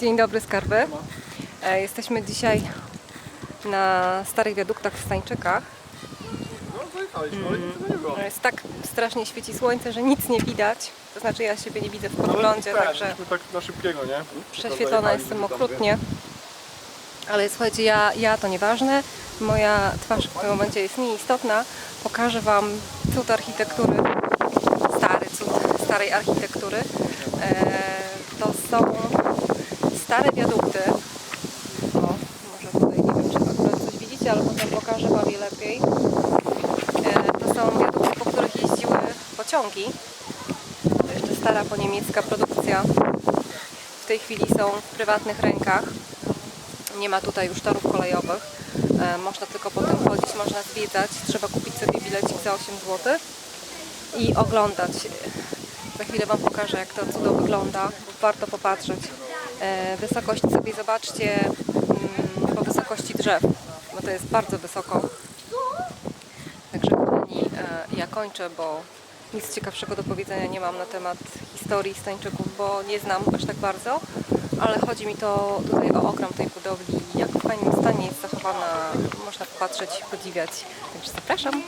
Dzień dobry skarby. E, Jesteśmy dzisiaj na starych wiaduktach w Stańczykach. No. E, Jest tak strasznie świeci słońce, że nic nie widać. To znaczy ja siebie nie widzę w podglądzie, Ale także tak na szybkiego, nie? prześwietlona jestem okrutnie. Ale słuchajcie, ja, ja to nieważne. Moja twarz w tym momencie jest nieistotna. Pokażę Wam cud architektury, stary cud starej architektury. E, to są stare wiadukty. O, może tutaj nie wiem, czy akurat coś widzicie, ale potem pokażę Wam je lepiej. E, to są wiadukty, po których jeździły pociągi. To jeszcze stara poniemiecka produkcja. W tej chwili są w prywatnych rękach. Nie ma tutaj już torów kolejowych. E, można tylko po tym chodzić, można zwiedzać. Trzeba kupić sobie bilecik za 8 zł i oglądać. Za chwilę Wam pokażę, jak to cudo wygląda. Warto popatrzeć. E, wysokość sobie zobaczcie mm, po wysokości drzew, bo to jest bardzo wysoko. Także kochani, e, ja kończę, bo nic ciekawszego do powiedzenia nie mam na temat historii Stańczyków, bo nie znam aż tak bardzo, ale chodzi mi to tutaj o ogrom tej budowli, jak w fajnym stanie jest zachowana, można popatrzeć, podziwiać. Także zapraszam.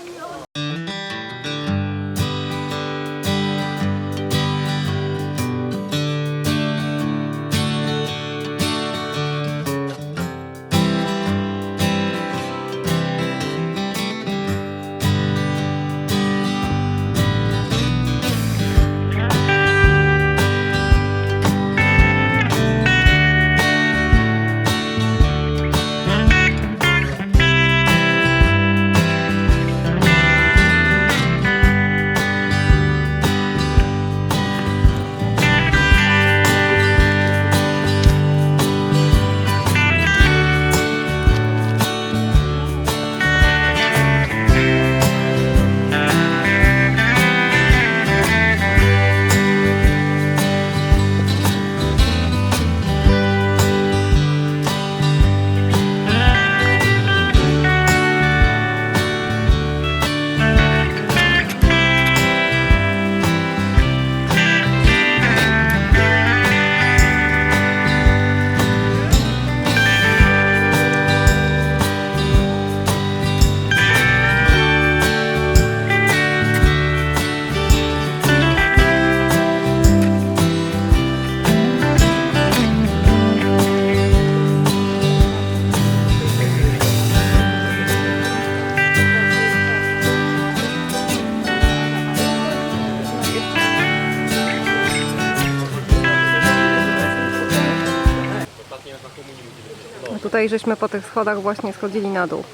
Tutaj żeśmy po tych schodach właśnie schodzili na dół.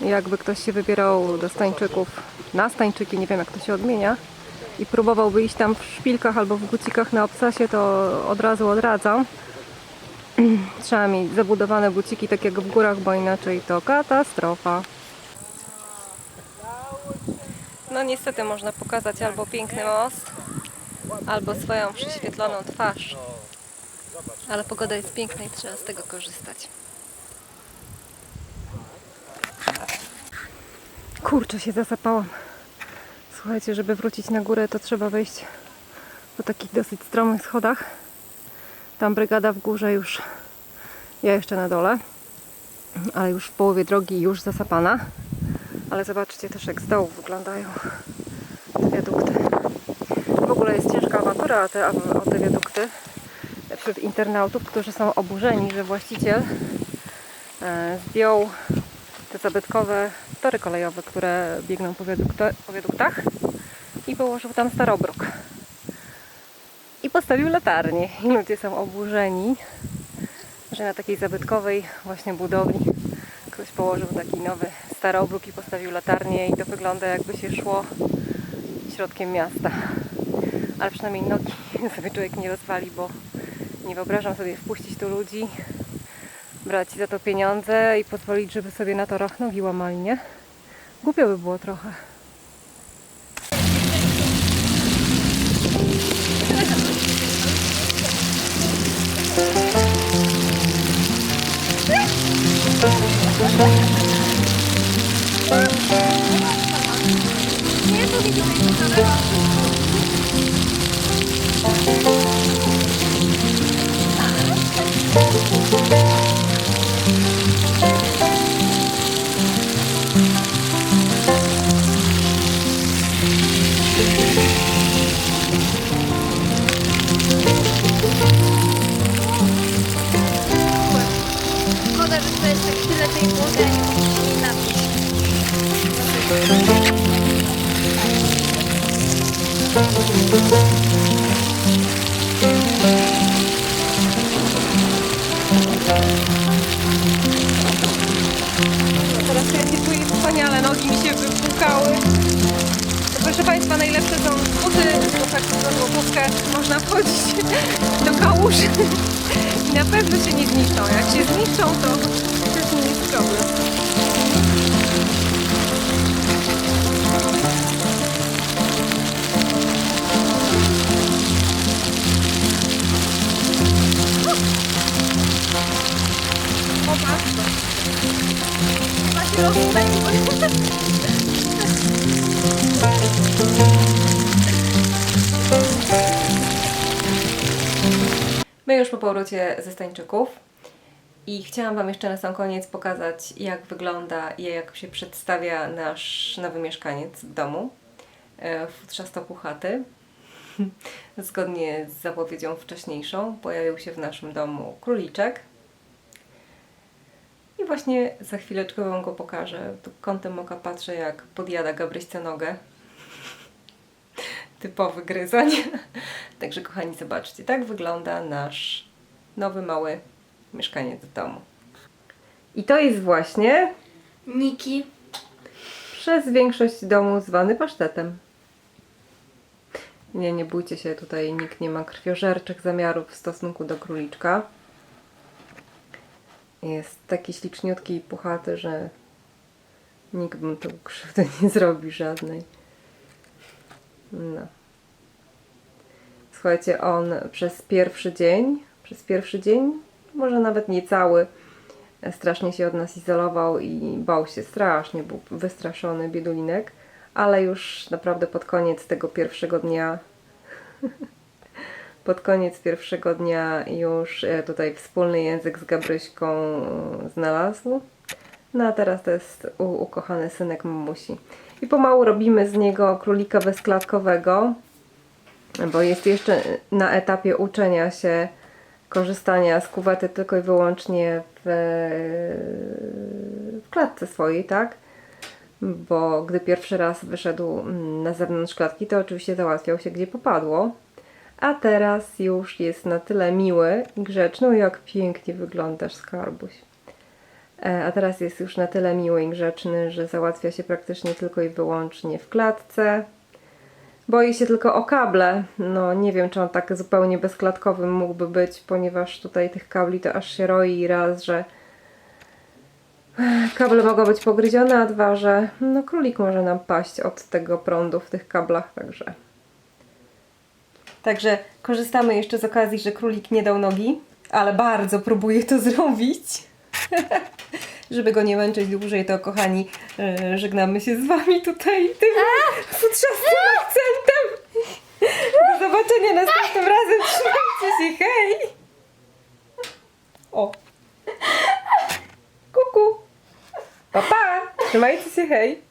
Jakby ktoś się wybierał do Stańczyków, na Stańczyki, nie wiem jak to się odmienia, i próbowałby iść tam w szpilkach albo w bucikach na obcasie, to od razu odradzam. Trzeba mieć zabudowane buciki tak jak w górach, bo inaczej to katastrofa. No niestety można pokazać albo piękny most, albo swoją prześwietloną twarz. Ale pogoda jest piękna i trzeba z tego korzystać. Kurczę, się zasapałam. Słuchajcie, żeby wrócić na górę, to trzeba wejść po takich dosyć stromych schodach. Tam brygada w górze już, ja jeszcze na dole, ale już w połowie drogi już zasapana. Ale zobaczcie też jak z dołu wyglądają te wiadukty. W ogóle jest ciężka awantura o te, o te wiadukty wśród internautów, którzy są oburzeni, że właściciel e, zdjął te zabytkowe tory kolejowe, które biegną po, wiadukta, po wiaduktach i położył tam starobruk. I postawił latarnię. I ludzie są oburzeni, że na takiej zabytkowej właśnie budowli ktoś położył taki nowy starobruk i postawił latarnię i to wygląda jakby się szło środkiem miasta. Ale przynajmniej nogi sobie człowiek nie rozwali, bo nie wyobrażam sobie wpuścić tu ludzi, brać za to pieniądze i pozwolić, żeby sobie na torach nogi łamali, nie? Głupio by było trochę. Nie, to Szkoda, że to jest tak tyle tej wody, a nie napis. Proszę Państwa, najlepsze są buty, tak na można wchodzić do kałuży i na pewno się nie zniszczą. Jak się zniszczą, to też nie jest problem. Już po powrocie ze Stańczyków i chciałam Wam jeszcze na sam koniec pokazać, jak wygląda i jak się przedstawia nasz nowy mieszkaniec w domu, e, futrzastoku chaty. Zgodnie z zapowiedzią wcześniejszą pojawił się w naszym domu króliczek. I właśnie za chwileczkę Wam go pokażę. Kątem oka patrzę, jak podjada Gabryśce nogę. Typowy gryzoń. Także kochani, zobaczcie, tak wygląda nasz nowy, mały mieszkaniec w domu. I to jest właśnie Niki. przez większość domu zwany pasztetem. Nie, nie bójcie się, tutaj nikt nie ma krwiożerczych zamiarów w stosunku do króliczka. Jest taki śliczniutki i puchaty, że nikt mu tu krzywdy nie zrobi żadnej. No. Słuchajcie, on przez pierwszy dzień, przez pierwszy dzień, może nawet nie cały, strasznie się od nas izolował i bał się strasznie, był wystraszony biedulinek, ale już naprawdę pod koniec tego pierwszego dnia pod koniec pierwszego dnia już e, tutaj wspólny język z Gabryśką e, znalazł. No a teraz to jest ukochany synek mamusi. I pomału robimy z niego królika bezklatkowego, bo jest jeszcze na etapie uczenia się korzystania z kuwety tylko i wyłącznie w, w klatce swojej, tak? Bo gdy pierwszy raz wyszedł mm, na zewnątrz klatki, to oczywiście załatwiał się gdzie popadło. A teraz już jest na tyle miły i grzeczny, jak pięknie wyglądasz, skarbuś. E, A teraz jest już na tyle miły i grzeczny, że załatwia się praktycznie tylko i wyłącznie w klatce. Boi się tylko o kable. No nie wiem, czy on tak zupełnie bezklatkowym mógłby być, ponieważ tutaj tych kabli to aż się roi raz, że kable mogą być pogryzione, a dwa, że no królik może nam paść od tego prądu w tych kablach, także... Także korzystamy jeszcze z okazji, że królik nie dał nogi, ale bardzo próbuję to zrobić. Żeby go nie męczyć dłużej, to kochani, e, żegnamy się z Wami tutaj tym futrzastym akcentem. Do zobaczenia następnym razem. Trzymajcie się, hej! O! Kuku! Pa, pa! Trzymajcie się, hej!